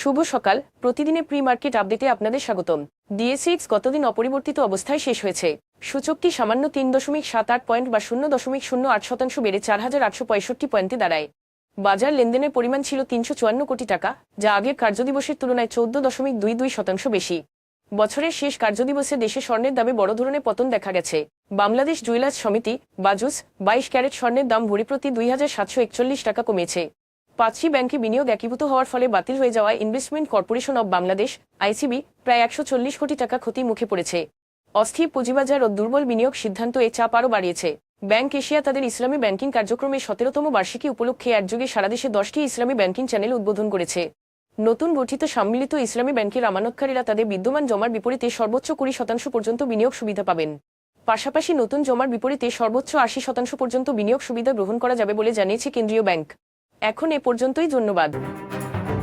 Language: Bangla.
শুভ সকাল। প্রতিদিনের প্রি মার্কেট আপডেটে আপনাদের স্বাগতম। ডিএসইক্স গতদিন অপরিবর্তিত অবস্থায় শেষ হয়েছে। সূচকটি সামান্য তিন দশমিক সাত আট পয়েন্ট বা শূন্য দশমিক শূন্য আট শতাংশ বেড়ে চার হাজার আটশো পঁয়ষট্টি পয়েন্টে দাঁড়ায়। বাজার লেনদেনের পরিমাণ ছিল তিনশো চুয়ান্ন কোটি টাকা, যা আগের কার্যদিবসের তুলনায় চৌদ্দ দশমিক দুই দুই শতাংশ বেশি। বছরের শেষ কার্যদিবসে দেশে স্বর্ণের দামে বড় ধরনের পতন দেখা গেছে। বাংলাদেশ জুয়েলার্স সমিতি, বাজুস, বাইশ ক্যারেট স্বর্ণের দাম ভরি প্রতি দুই হাজার সাতশো একচল্লিশ টাকা কমেছে। পাঁচটি ব্যাংকে বিনিয়োগ একীভূত হওয়ার ফলে বাতিল হয়ে যাওয়া investment corporation of Bangladesh, ICB, প্রায় একশো চল্লিশ কোটি টাকা ক্ষতি মুখে পড়েছে। অস্থির পুঁজিবাজার ও দুর্বল বিনিয়োগ সিদ্ধান্ত এ চাপ আরও বাড়িয়েছে। ব্যাংক এশিয়া তাদের ইসলামী ব্যাংকিং কার্যক্রমে সতেরোতম বার্ষিকী উপলক্ষে একযোগে সারা দেশে দশটি ইসলামী ব্যাংকিং চ্যানেল উদ্বোধন করেছে। নতুন গঠিত সম্মিলিত ইসলামী ব্যাংকের আমানতকারীরা তাদের বিদ্যমান জমার বিপরীতে সর্বোচ্চ কুড়ি শতাংশ পর্যন্ত বিনিয়োগ সুবিধা পাবেন। পাশাপাশি নতুন জমার বিপরীতে সর্বোচ্চ আশি শতাংশ পর্যন্ত বিনিয়োগ সুবিধা গ্রহণ করা যাবে বলে জানিয়েছে কেন্দ্রীয় ব্যাংক। এখন এ পর্যন্তই ধন্যবাদ।